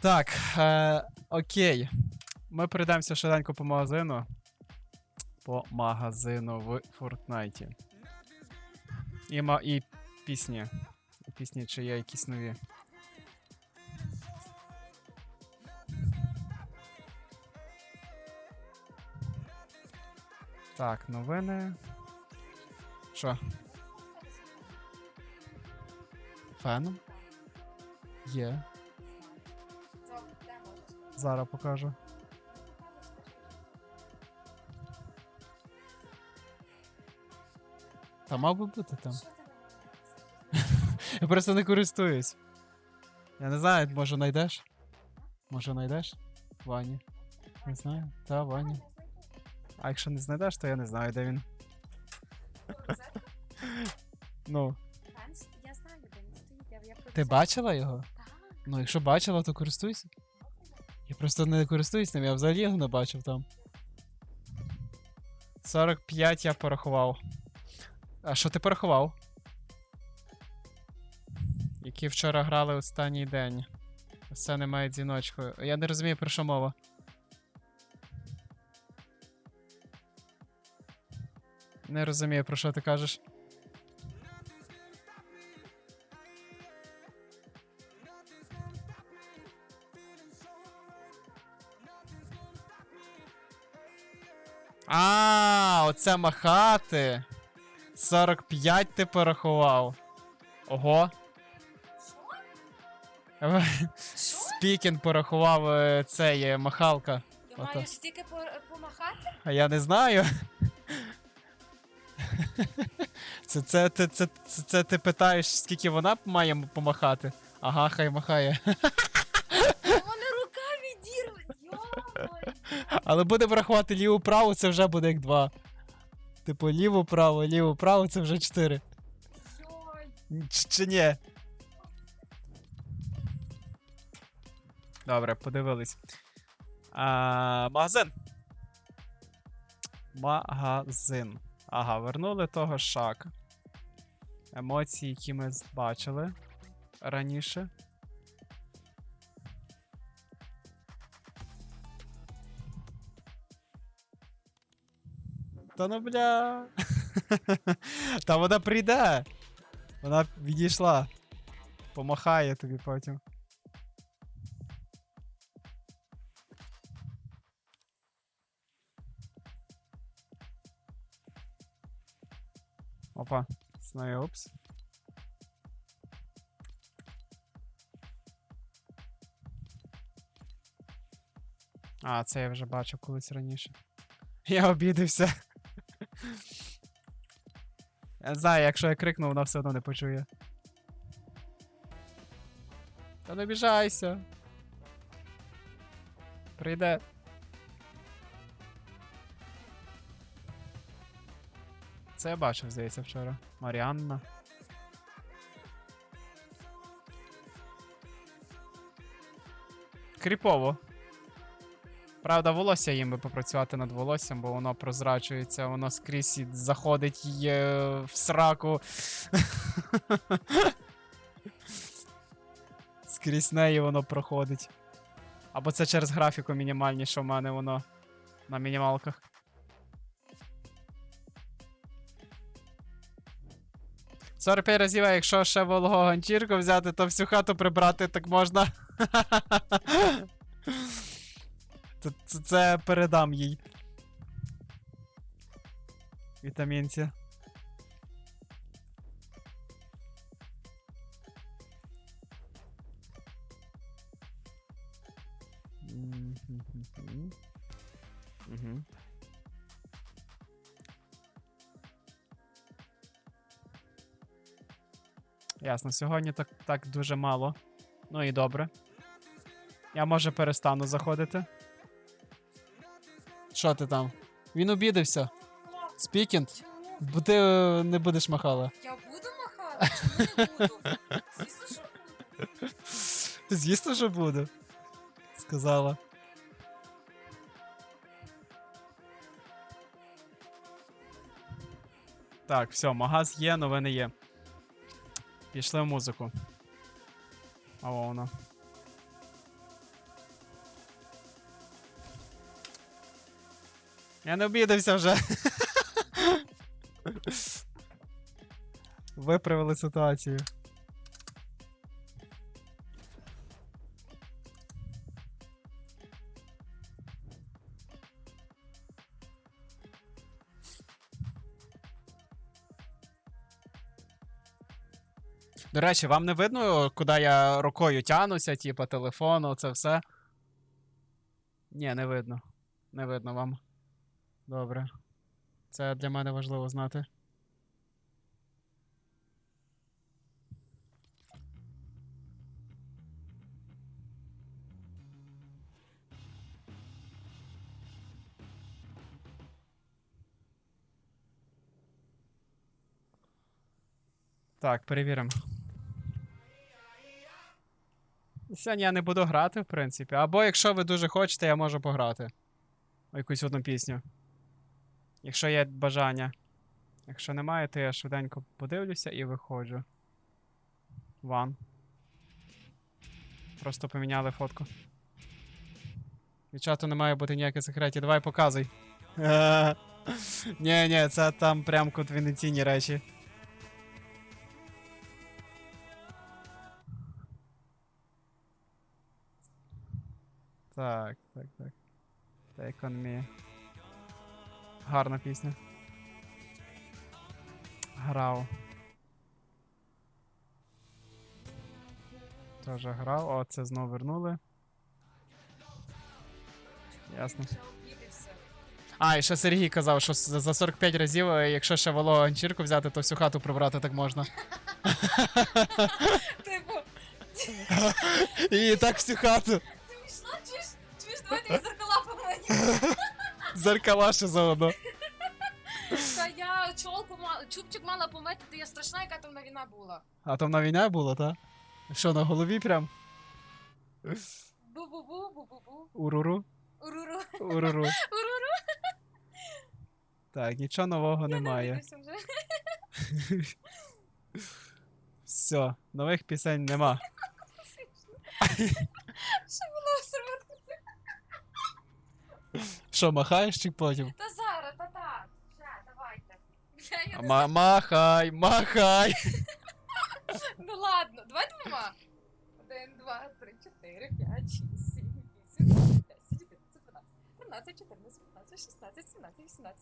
Так, е, окей. Ми прийдемося швиденько по магазину. По магазину в Фортнайті. І, ма- і пісні. Пісні, чи є якісь нові. Так, новини. Що? Феном? Є. Зараз покажу. Та мав би бути там. Я просто не користуюсь. Я не знаю, може знайдеш? Може знайдеш? Вані. Не знаю. Та, Вані. А якщо не знайдеш, то я не знаю, де він. Ну, Я знаю, де він стоїть. Я, я про ти бачила його? Так. Ну, якщо бачила, то користуйся. Я просто не користуюсь ним, я взагалі його не бачив там. 45 я порахував. А що ти порахував? Які вчора грали останній день. Все немає дзвіночку. Я не розумію, про що мова. Не розумію, про що ти кажеш. А, оце махати. 45 ти порахував. Ого. Спікін порахував е, цей махалка. Ти Ото. маєш стільки по- помахати? А я не знаю. Це, це, це, це, це, це ти питаєш, скільки вона має помахати? Ага, хай махає. Але будемо рахувати ліву-праву, це вже буде як два. Типу, ліву-праву, ліву-праву, це вже чотири. Йой. Чи, чи ні? Добре, подивились. А, магазин. Магазин. Ага, вернули того шака. Емоції, які ми бачили раніше. Та ну бля. Та вона прийде. Вона відійшла. Помахає тобі потім. Опа, знаю, опс. А, це я вже бачив колись раніше. Я обідався. Я не знаю, якщо я крикну, вона все одно не почує. Та не біжайся. Прийде. Це я бачив, здається, вчора. Маріанна. Кріпово. Правда, волосся їм би попрацювати над волоссям, бо воно прозрачується, воно скрізь заходить е, в сраку. Скрізь неї воно проходить. Або це через графіку мінімальні, що в мене воно на мінімалках. Сорок разів, а якщо ще вологого ганчірку взяти, то всю хату прибрати так можна. Це, це, це передам їй. Вітамінці. Угу. Ясно, сьогодні так, так дуже мало. Ну і добре. Я може перестану заходити. Що ти там? Він обідався. Спікінг? Чому? Бо ти е, не будеш махала. Я буду махати? Чому не буду? Звісно, що буду. Звісно, що буду. Сказала. Так, все, магаз є, новини є. Пішли в музику. А во Я не обідався вже. Виправили ситуацію. До речі, вам не видно, куди я рукою тянуся, типа телефону, це все? Ні, не видно. Не видно вам. Добре. Це для мене важливо знати. Так, перевіримо. Сьогодні я не буду грати, в принципі. Або якщо ви дуже хочете, я можу пограти. Якусь одну пісню. Якщо є бажання. Якщо немає, то я швиденько подивлюся і виходжу. Ван. Просто поміняли фотку. Від чату не має бути ніяких секретів. Давай показуй. Ні, ні, це там прям конфіденційні речі. Так, так, так. Take on me. Гарна пісня. Грав. Тоже грав. О, це знову вернули. Ясно. А, і ще Сергій казав, що за за 45 разів, е, якщо ще вологу ганчірку взяти, то всю хату прибрати так можна. Типу, І так всю хату. ти пішла, чуєш? Чуєш, давайте я зеркала помию. Зеркала ще заодно. Та я чолку мала, чубчик мала помити, то я страшна, яка там війна була. А там на війна було, та? Що, на голові прям? Бу-бу-бу, бу-бу-бу. Уруру. Уруру. Уруру. Уруру. Так, нічого нового Я немає. вже. Все, нових пісень нема. Що було серветку? Що, махаєш чи потім? Та зараз, та так. Ще, давайте. Я, я не Ма- махай, махай. Ну ладно, давай двома. Один, два, три, чотири, п'ять, шість, сім, вісім, дев'ять, десять, одинадцять, дванадцять, тринадцять, чотирнадцять, п'ятнадцять, шістнадцять, сімнадцять, вісімнадцять.